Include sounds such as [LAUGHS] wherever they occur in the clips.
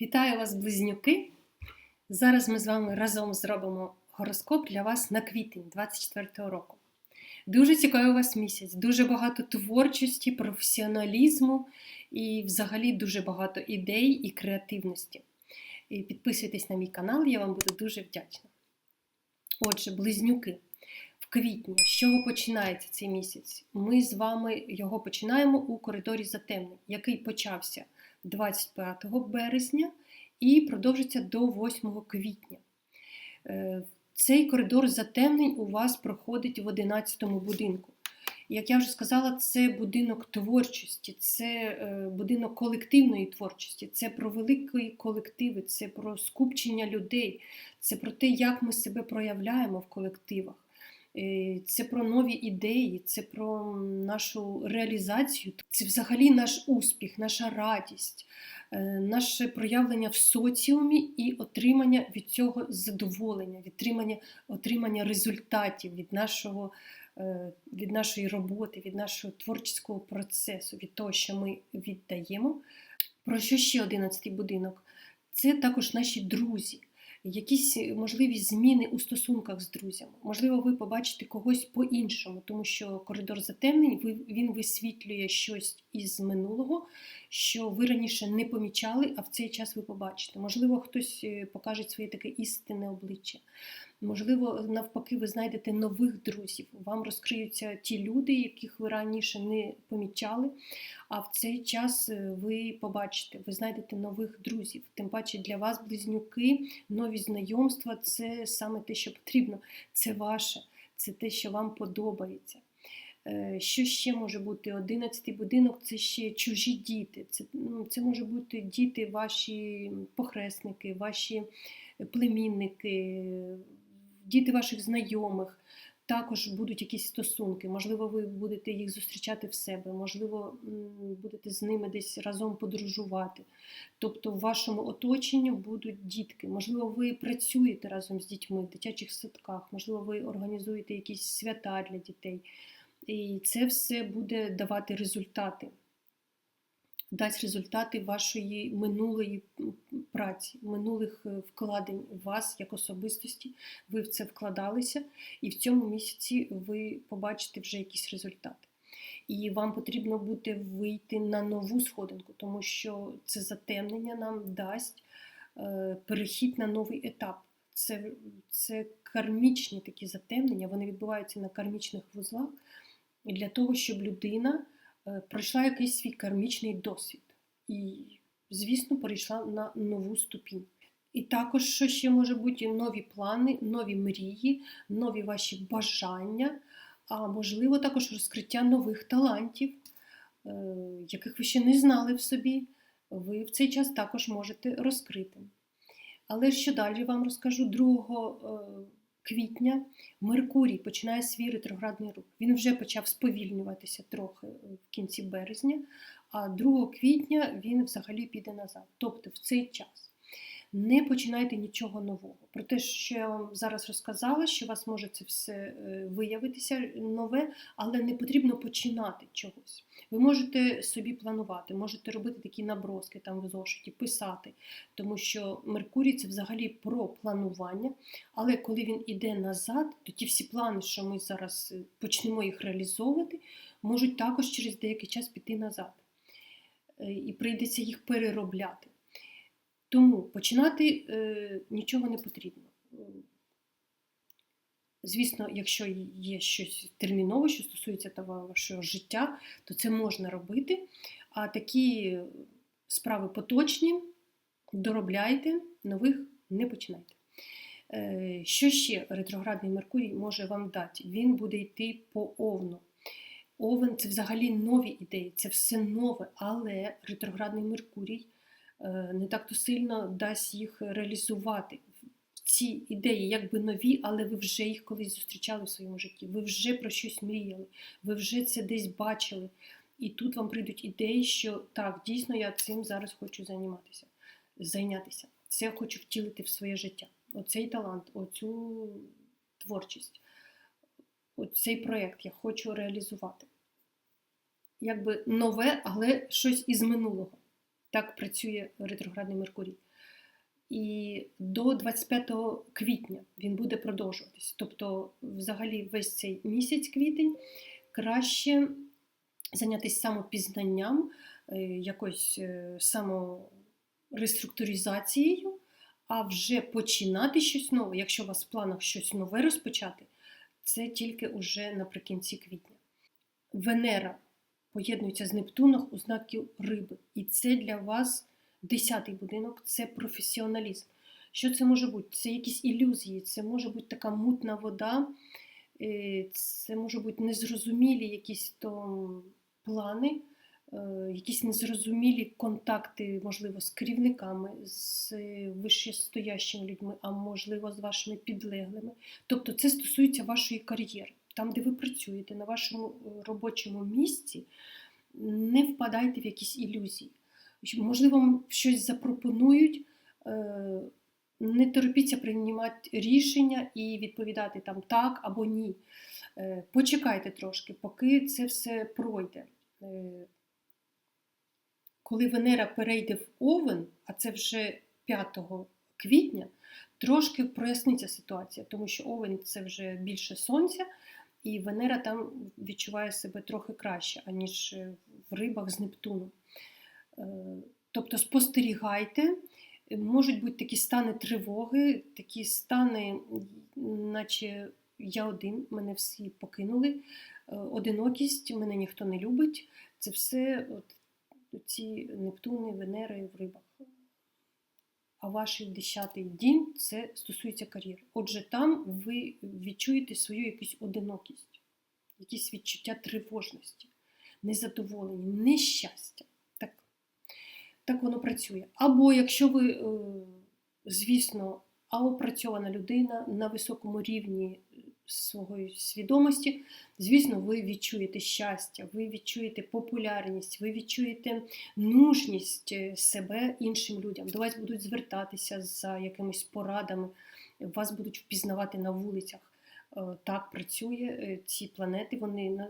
Вітаю вас, близнюки! Зараз ми з вами разом зробимо гороскоп для вас на квітень 24 року. Дуже цікавий у вас місяць, дуже багато творчості, професіоналізму і взагалі дуже багато ідей і креативності. І підписуйтесь на мій канал, я вам буду дуже вдячна. Отже, близнюки. В квітні, з чого починається цей місяць? Ми з вами його починаємо у коридорі затемнень, який почався 25 березня і продовжиться до 8 квітня. Е, Цей коридор затемнень у вас проходить в 11 будинку. Як я вже сказала, це будинок творчості, це е, будинок колективної творчості, це про великі колективи, це про скупчення людей, це про те, як ми себе проявляємо в колективах. Е, Це про нові ідеї, це про нашу реалізацію, це взагалі наш успіх, наша радість, е, наше проявлення в соціумі і отримання від цього задоволення, відтримання, отримання результатів від нашого. е, Від нашої роботи, від нашого творчого процесу, від того, що ми віддаємо. Про що ще 11 будинок? Це також наші друзі якісь можливі зміни у стосунках з друзями. Можливо, ви побачите когось по-іншому, тому що коридор затемнень він висвітлює щось із минулого, що ви раніше не помічали, а в цей час ви побачите. Можливо, хтось е, покаже своє таке істинне обличчя. Можливо, навпаки, ви знайдете нових друзів. Вам розкриються ті люди, яких ви раніше не помічали. А в цей час е, ви побачите, ви знайдете нових друзів. Тим паче для вас, близнюки, нові знайомства це саме те, що потрібно. Це ваше, це те, що вам подобається. Е, що ще може бути? Одинадцятий будинок це ще чужі діти. Це ну, це може бути діти, ваші похресники, ваші племінники, діти ваших знайомих. Також будуть якісь стосунки, можливо, ви будете їх зустрічати в себе, можливо, будете з ними десь разом подорожувати. Тобто в вашому оточенні будуть дітки. Можливо, ви працюєте разом з дітьми в дитячих садках, можливо, ви організуєте якісь свята для дітей. І це все буде давати результати. Дасть результати вашої минулої праці, минулих е, вкладень в вас як особистості. Ви в це вкладалися, і в цьому місяці ви побачите вже якісь результати. І вам потрібно буде вийти на нову сходинку, тому що це затемнення нам дасть е, перехід на новий етап. Це, Це кармічні такі затемнення, вони відбуваються на кармічних вузлах для того, щоб людина пройшла якийсь свій кармічний досвід і, звісно, перейшла на нову ступінь. І також, що ще може бути, нові плани, нові мрії, нові ваші бажання, а можливо, також розкриття нових талантів, е, яких ви ще не знали в собі, ви в цей час також можете розкрити. Але що далі вам розкажу 2 квітня Меркурій починає свій ретроградний рух. Він вже почав сповільнюватися трохи в кінці березня, а 2 квітня він взагалі піде назад. Тобто в цей час. Не починайте нічого нового. Про те, що я вам зараз розказала, що у вас може це все е, виявитися нове, але не потрібно починати чогось. Ви можете собі планувати, можете робити такі наброски там в зошиті, писати, тому що Меркурій це взагалі про планування. Але коли він іде назад, то ті всі плани, що ми зараз е, почнемо їх реалізовувати, можуть також через деякий час піти назад. Е, і прийдеться їх переробляти. Тому починати е, нічого не потрібно. Звісно, якщо є щось термінове, що стосується того вашого життя, то це можна робити. А такі справи поточні, доробляйте, нових не починайте. Е, що ще ретроградний Меркурій може вам дати? Він буде йти по овну. Овен це взагалі нові ідеї, це все нове, але ретроградний Меркурій. Е, не так то сильно дасть їх реалізувати. Ці ідеї якби нові, але ви вже їх колись зустрічали в своєму житті. Ви вже про щось мріяли, ви вже це десь бачили. І тут вам прийдуть ідеї, що так, дійсно я цим зараз хочу займатися, зайнятися. Це хочу втілити в своє життя. Оцей талант, оцю творчість, оцей проєкт я хочу реалізувати. Якби нове, але щось із минулого. Так працює ретроградний Меркурій. І до 25 квітня він буде продовжуватись. Тобто, взагалі, весь цей місяць квітень краще зайнятися самопізнанням, е, якось е, самореструктуризацією, а вже починати щось нове, якщо у вас в планах щось нове розпочати, це тільки уже наприкінці квітня. Венера поєднується з Нептуном у знакі риби. І це для вас десятий будинок це професіоналізм. Що це може бути? Це якісь ілюзії, це може бути така мутна вода, е, це може бути незрозумілі якісь то плани, е, якісь незрозумілі контакти, можливо, з керівниками, з вищестоящими людьми, а можливо, з вашими підлеглими. Тобто це стосується вашої кар'єри. Там, де ви працюєте, на вашому е, робочому місці, не впадайте в якісь ілюзії. Можливо, вам щось запропонують, е, не торопіться приймати рішення і відповідати там так або ні. Е, почекайте трошки, поки це все пройде. Коли Венера перейде в Овен, а це вже 5 квітня, трошки проясниться ситуація, тому що Овен це вже більше сонця, і Венера там відчуває себе трохи краще, аніж в рибах з Нептуном. Е, тобто спостерігайте, можуть бути такі стани тривоги, такі стани, наче я один, мене всі покинули, е, одинокість, мене ніхто не любить. Це все от, ці Нептуни, Венери в рибах. А ваш десятий дім це стосується кар'єри. Отже, там ви відчуєте свою якусь одинокість, якісь відчуття тривожності, незадоволення, нещастя. Так, так воно працює. Або якщо ви, е, звісно, опрацьована людина на високому рівні своєї свідомості, звісно, ви відчуєте щастя, ви відчуєте популярність, ви відчуєте нужність е, себе іншим людям. До вас будуть звертатися за якимись порадами, вас будуть впізнавати на вулицях. Е, так працює е, ці планети, вони на,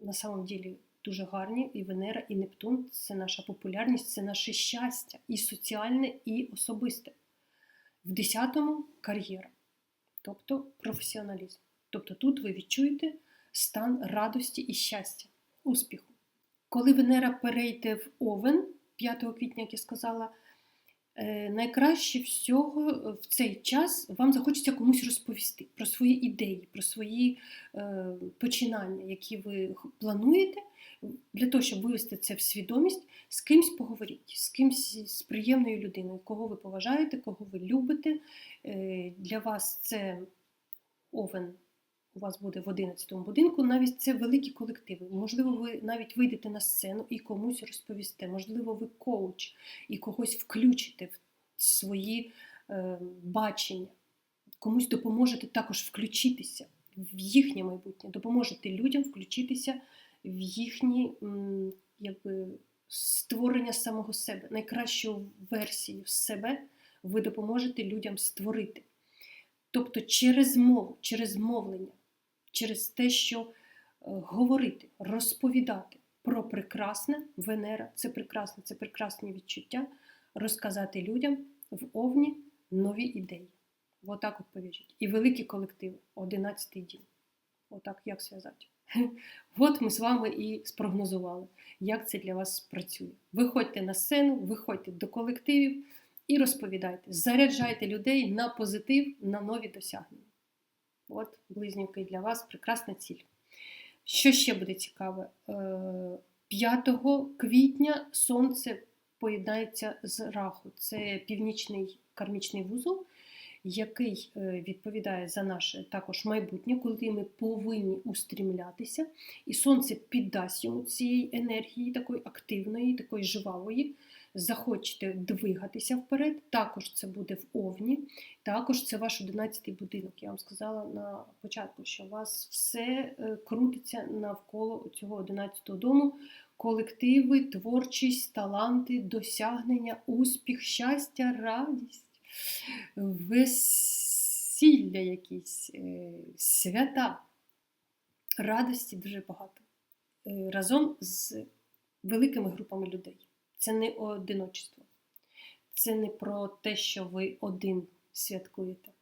на самом ділі дуже гарні. І Венера, і Нептун це наша популярність, це наше щастя, і соціальне, і особисте. В 10-му кар'єра тобто професіоналізм. Тобто тут ви відчуєте стан радості і щастя, успіху. Коли Венера перейде в Овен 5 квітня, як я сказала, найкраще всього в цей час вам захочеться комусь розповісти про свої ідеї, про свої е, починання, які ви плануєте, для того, щоб вивести це в свідомість, з кимсь поговоріть, з кимсь з приємною людиною, кого ви поважаєте, кого ви любите. Е, для вас це овен. У вас буде в 11-му будинку, навіть це великі колективи. Можливо, ви навіть вийдете на сцену і комусь розповісте. Можливо, ви коуч і когось включите в свої е, бачення, комусь допоможете також включитися в їхнє майбутнє, допоможете людям включитися в їхні якби, створення самого себе, найкращу версію себе ви допоможете людям створити. Тобто через мову, через мовлення, через те, що е, говорити, розповідати про прекрасне Венера, це прекрасне, це прекрасні відчуття, розказати людям в овні нові ідеї. Отак от повіжіть. І великі колективи, 11-й дім. Отак як зв'язати. [LAUGHS] От ми з вами і спрогнозували, як це для вас працює. Виходьте на сцену, виходьте до колективів і розповідайте, заряджайте людей на позитив, на нові досягнення. От, близнюки, для вас прекрасна ціль. Що ще буде цікаве? 5 е, квітня сонце поєднається з раху. Це північний кармічний вузол який е, відповідає за наше також майбутнє, коли ми повинні устрімлятися, і сонце піддасть йому цієї енергії, такої активної, такої жвавої. Захочете двигатися вперед, також це буде в Овні, також це ваш 11-й будинок. Я вам сказала на початку, що у вас все е, крутиться навколо цього 11-го дому. Колективи, творчість, таланти, досягнення, успіх, щастя, радість весілля якісь, е, свята, радості дуже багато. Е, разом з великими групами людей. Це не одиночество. Це не про те, що ви один святкуєте.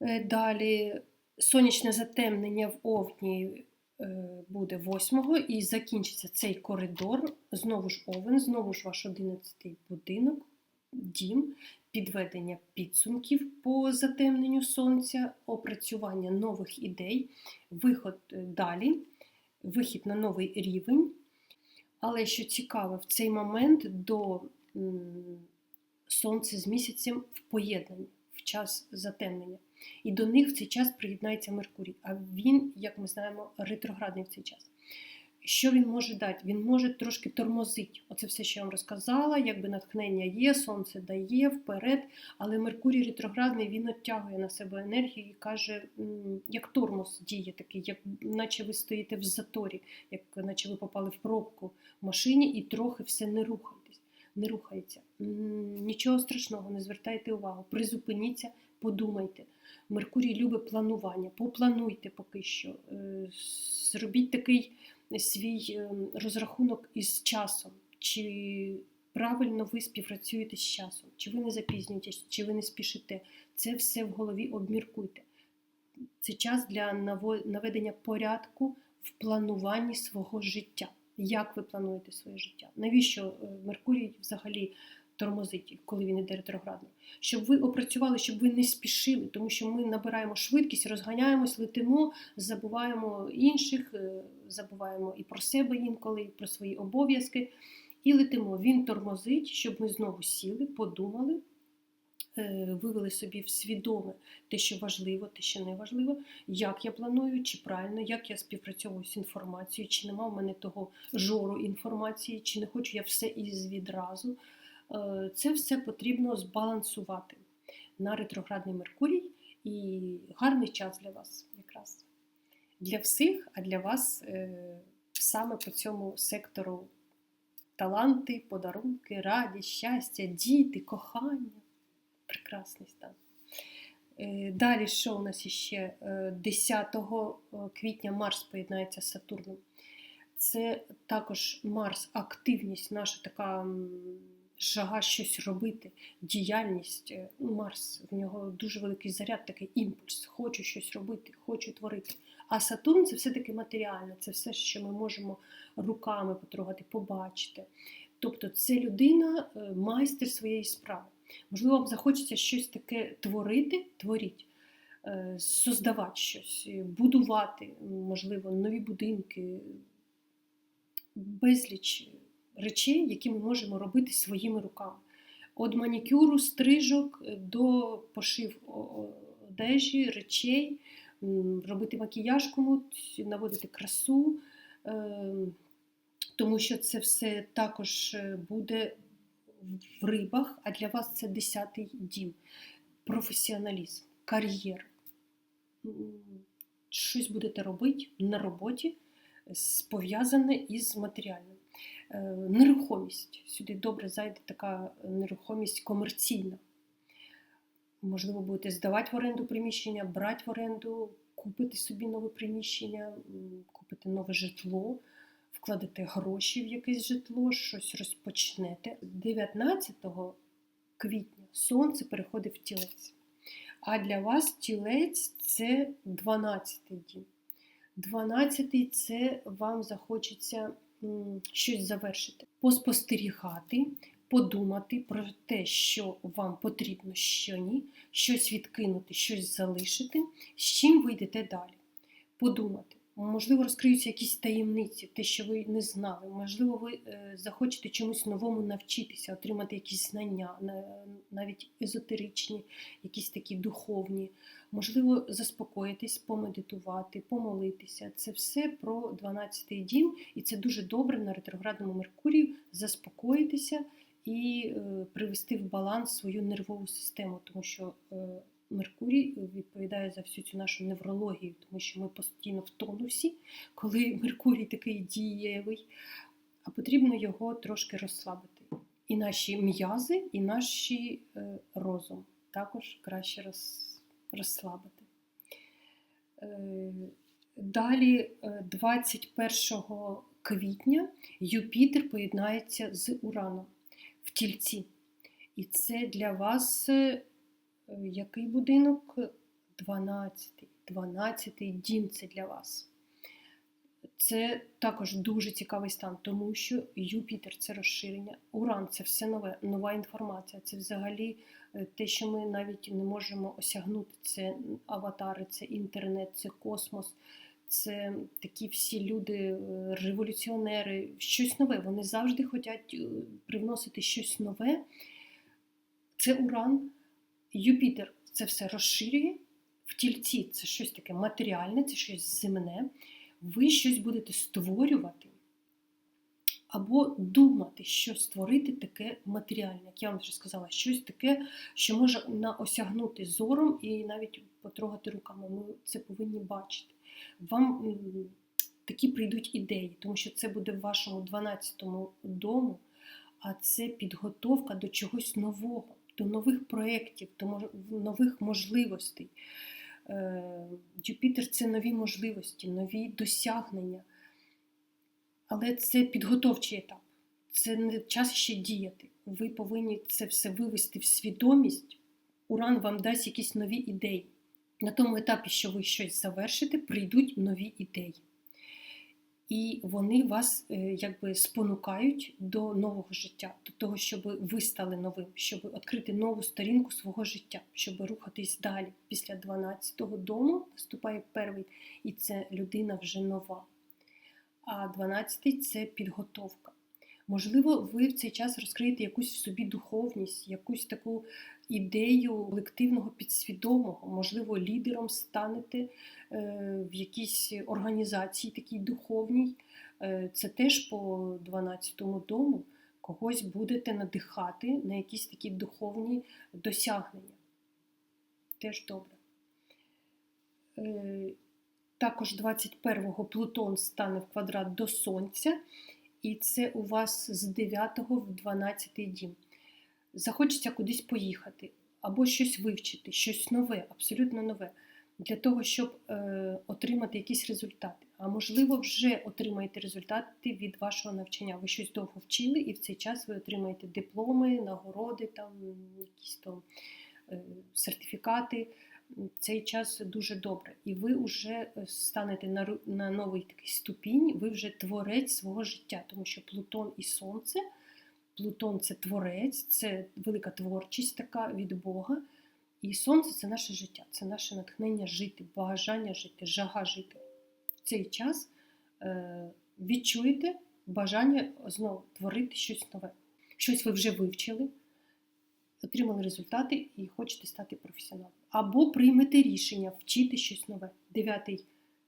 Е, Далі сонячне затемнення в Овні е, буде 8 і закінчиться цей коридор. Знову ж овен, знову ж ваш 11-й будинок, дім, підведення підсумків по затемненню сонця, опрацювання нових ідей, виход е, далі, вихід на новий рівень. Але що цікаво, в цей момент до Сонце з місяцем в поєднанні, в час затемнення. І до них в цей час приєднається Меркурій. А він, як ми знаємо, ретроградний в цей час. Що він може дати? Він може трошки тормозити. Оце все, що я вам розказала, якби натхнення є, сонце дає вперед, але Меркурій ретроградний він оттягує на себе енергію і каже, як тормоз діє такий, як наче ви стоїте в заторі, як наче ви попали в пробку в машині і трохи все не рухаєтесь, не рухається. Нічого страшного, не звертайте увагу, призупиніться, подумайте. Меркурій любить планування. Поплануйте поки що. Е, Зробіть такий свій е, розрахунок із часом. Чи правильно ви співпрацюєте з часом, чи ви не запізнюєтесь, чи ви не спішите. Це все в голові обміркуйте. Це час для наведення порядку в плануванні свого життя. Як ви плануєте своє життя? Навіщо е, Меркурій взагалі тормозить, коли він іде ретроградно? Щоб ви опрацювали, щоб ви не спішили, тому що ми набираємо швидкість, розганяємось, летимо, забуваємо інших, е, забуваємо і про себе інколи, і про свої обов'язки. І летимо. Він тормозить, щоб ми знову сіли, подумали, е, вивели собі в свідоме те, що важливо, те, що не важливо, як я планую, чи правильно, як я співпрацьовую з інформацією, чи нема в мене того жору інформації, чи не хочу я все із відразу. Е, Це все потрібно збалансувати на ретроградний Меркурій і гарний час для вас якраз. Для всіх, а для вас е, саме по цьому сектору таланти, подарунки, радість, щастя, діти, кохання. Прекрасний стан. Е, Далі, що у нас іще? Е, 10 квітня Марс поєднається з Сатурном. Це також Марс, активність, наша така жага щось робити, діяльність. Е, ну, Марс, в нього дуже великий заряд, такий імпульс. Хочу щось робити, хочу творити. А Сатурн це все-таки матеріальне, це все, що ми можемо руками потрогати, побачити. Тобто це людина, е, майстер своєї справи. Можливо, вам захочеться щось таке творити, творіть, е, создавати щось, будувати, можливо, нові будинки, безліч речей, які ми можемо робити своїми руками. Від манікюру, стрижок е, до пошив одежі, речей, робити макіяж комусь, наводити красу, е, тому що це все також е, буде в рибах, а для вас це десятий дім. Професіоналізм, кар'єра. М, Щось будете робити на роботі, пов'язане із матеріальним. Е, Нерухомість. Сюди добре зайде така нерухомість комерційна. Можливо, будете здавати в оренду приміщення, брати в оренду, купити собі нове приміщення, купити нове житло, вкладете гроші в якесь житло, щось розпочнете. 19 квітня сонце переходить в тілець. А для вас тілець це 12-й дім. 12-й це вам захочеться щось завершити, поспостерігати, подумати про те, що вам потрібно, що ні, щось відкинути, щось залишити, з чим ви йдете далі. Подумати. Можливо, розкриються якісь таємниці, те, що ви не знали. Можливо, ви е, захочете чомусь новому навчитися, отримати якісь знання, навіть езотеричні, якісь такі духовні. Можливо, заспокоїтись, помедитувати, помолитися. Це все про 12-й дім, і це дуже добре на ретроградному Меркурію заспокоїтися і е, привести в баланс свою нервову систему, тому що е, Меркурій відповідає за всю цю нашу неврологію, тому що ми постійно в тонусі, коли [LAUGHS] Меркурій такий дієвий, а потрібно його трошки розслабити. І наші м'язи, і наш е, розум також краще роз, розслабити. Е, Далі, е, 21 квітня Юпітер поєднається з Ураном в тільці. І це для вас е, який будинок? 12. 12 дім це для вас. Це також дуже цікавий стан, тому що Юпітер це розширення, Уран це все нове, нова інформація. Це взагалі е, те, що ми навіть не можемо осягнути. Це аватари, це інтернет, це космос, це такі всі люди, е, революціонери, щось нове. Вони завжди хочуть е, привносити щось нове. Це Уран, Юпітер це все розширює. В тільці це щось таке матеріальне, це щось земне ви щось будете створювати або думати, що створити таке матеріальне, як я вам вже сказала, щось таке, що може осягнути зором і навіть потрогати руками. Ми це повинні бачити. Вам такі прийдуть ідеї, тому що це буде в вашому 12-му дому, а це підготовка до чогось нового, до нових проєктів, до нових можливостей. Е, Юпітер це нові можливості, нові досягнення. Але це підготовчий етап. Це не час ще діяти. Ви повинні це все вивести в свідомість. Уран вам дасть якісь нові ідеї. На тому етапі, що ви щось завершите, прийдуть нові ідеї і вони вас е, якби спонукають до нового життя, до того, щоб ви стали новим, щоб відкрити нову сторінку свого життя, щоб рухатись далі. Після 12-го дому наступає перший, і це людина вже нова. А 12-й це підготовка. Можливо, ви в цей час розкриєте якусь в собі духовність, якусь таку ідею колективного підсвідомого, можливо, лідером станете е, в якійсь організації такій духовній. Е, це теж по 12-му дому когось будете надихати на якісь такі духовні досягнення. Теж добре. Е, також 21-го Плутон стане в квадрат до Сонця, і це у вас з 9 в 12 дім захочеться кудись поїхати, або щось вивчити, щось нове, абсолютно нове, для того, щоб е, отримати якісь результати. А можливо, вже отримаєте результати від вашого навчання. Ви щось довго вчили, і в цей час ви отримаєте дипломи, нагороди, там, якісь там е, сертифікати. Цей час дуже добре. І ви вже е, станете на на новий такий ступінь, ви вже творець свого життя, тому що Плутон і Сонце Плутон це творець, це велика творчість така від Бога. І сонце це наше життя, це наше натхнення жити, бажання жити, жага жити. В цей час е, відчуєте бажання знову творити щось нове. Щось ви вже вивчили, отримали результати і хочете стати професіоналом. Або приймете рішення вчити щось нове. Дев'ятий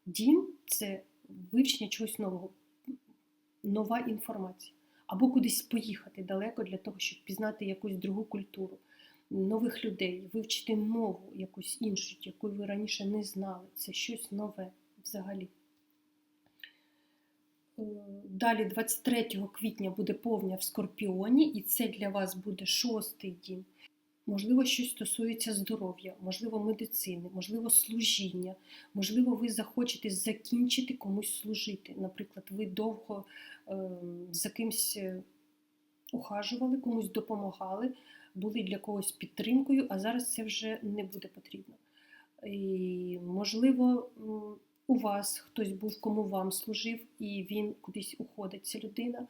дім це вивчення чогось нового, нова інформація або кудись поїхати далеко для того, щоб пізнати якусь другу культуру, нових людей, вивчити мову якусь іншу, яку ви раніше не знали. Це щось нове взагалі. Е, далі, 23 квітня, буде повня в Скорпіоні, і це для вас буде шостий дім. Можливо, щось стосується здоров'я, можливо, медицини, можливо, служіння, можливо, ви захочете закінчити комусь служити. Наприклад, ви довго е, за кимсь е, ухажували, комусь допомагали, були для когось підтримкою, а зараз це вже не буде потрібно. І, Можливо, у вас хтось був, кому вам служив, і він кудись уходить. Ця людина,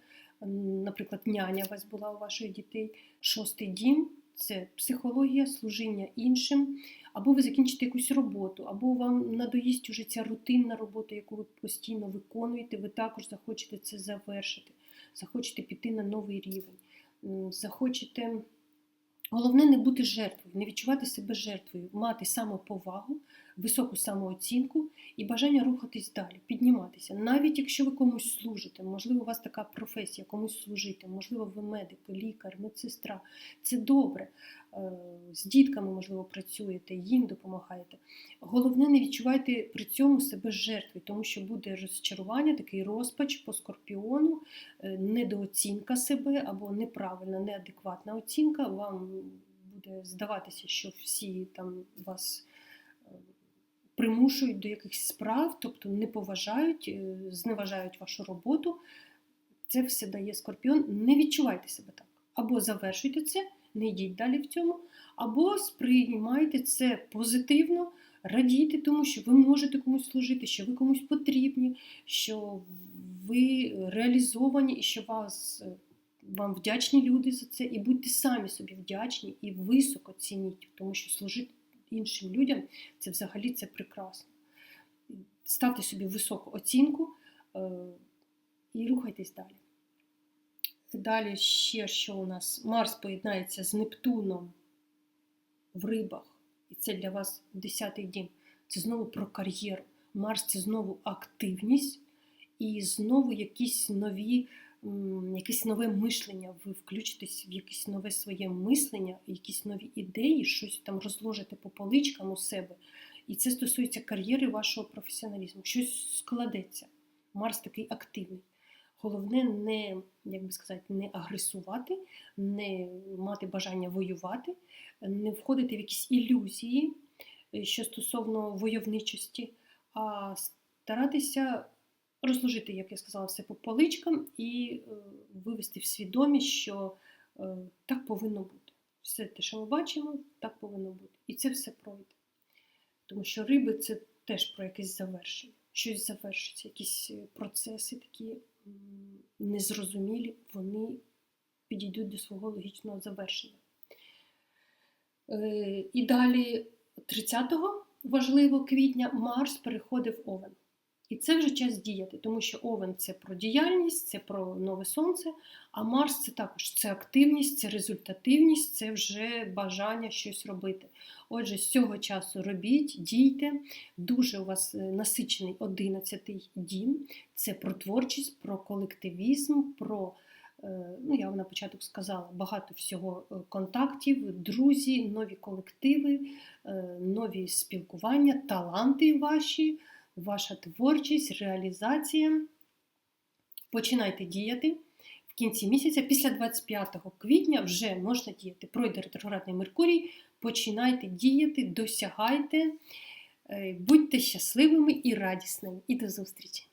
наприклад, няня у вас була у ваших дітей, шостий дім це психологія, служіння іншим, або ви закінчите якусь роботу, або вам надоїсть уже ця рутинна робота, яку ви постійно виконуєте, ви також захочете це завершити, захочете піти на новий рівень, захочете. Головне не бути жертвою, не відчувати себе жертвою, мати самоповагу, високу самооцінку і бажання рухатись далі, підніматися. Навіть якщо ви комусь служите, можливо, у вас така професія, комусь служити, можливо, ви медик, лікар, медсестра. Це добре. Е, з дітками, можливо, працюєте, їм допомагаєте. Головне, не відчувайте при цьому себе жертвою, тому що буде розчарування, такий розпач по скорпіону, е, недооцінка себе або неправильна, неадекватна оцінка. Вам буде здаватися, що всі там вас примушують до якихось справ, тобто не поважають, е, зневажають вашу роботу. Це все дає скорпіон. Не відчувайте себе так. Або завершуйте це, не йдіть далі в цьому, або сприймайте це позитивно, радійте тому, що ви можете комусь служити, що ви комусь потрібні, що ви реалізовані і що вас, е, вам вдячні люди за це. І будьте самі собі вдячні і високо цініть, тому що служити іншим людям це взагалі це прекрасно. Ставте собі високу оцінку е, і рухайтесь далі. Далі ще що у нас? Марс поєднається з Нептуном в рибах, і це для вас 10-й дім. Це знову про кар'єру. Марс це знову активність і знову якісь нові, якесь нове мишлення. Ви включитесь в якесь нове своє мислення, якісь нові ідеї, щось там розложите по поличкам у себе. І це стосується кар'єри вашого професіоналізму. Щось складеться. Марс такий активний. Головне не, як би сказати, не агресувати, не мати бажання воювати, не входити в якісь ілюзії, е, що стосовно войовничості, а старатися розложити, як я сказала, все по поличкам і е, вивести в свідомість, що е, так повинно бути. Все те, що ми бачимо, так повинно бути. І це все пройде. Тому що риби це теж про якесь завершення. Щось завершиться, якісь процеси такі незрозумілі, вони підійдуть до свого логічного завершення. Е, І далі 30 важливо квітня Марс переходив Овен. І це вже час діяти, тому що Овен це про діяльність, це про нове сонце, а Марс це також це активність, це результативність, це вже бажання щось робити. Отже, з цього часу робіть, дійте. Дуже у вас е, насичений 11-й дім. Це про творчість, про колективізм, про, е, ну я вам на початку сказала, багато всього е, контактів, друзі, нові колективи, нові спілкування, таланти ваші, ваша творчість, реалізація. Починайте діяти. В кінці місяця, після 25 квітня, вже можна діяти. Пройде ретроградний Меркурій, починайте діяти, досягайте, е, будьте щасливими і радісними. І до зустрічі!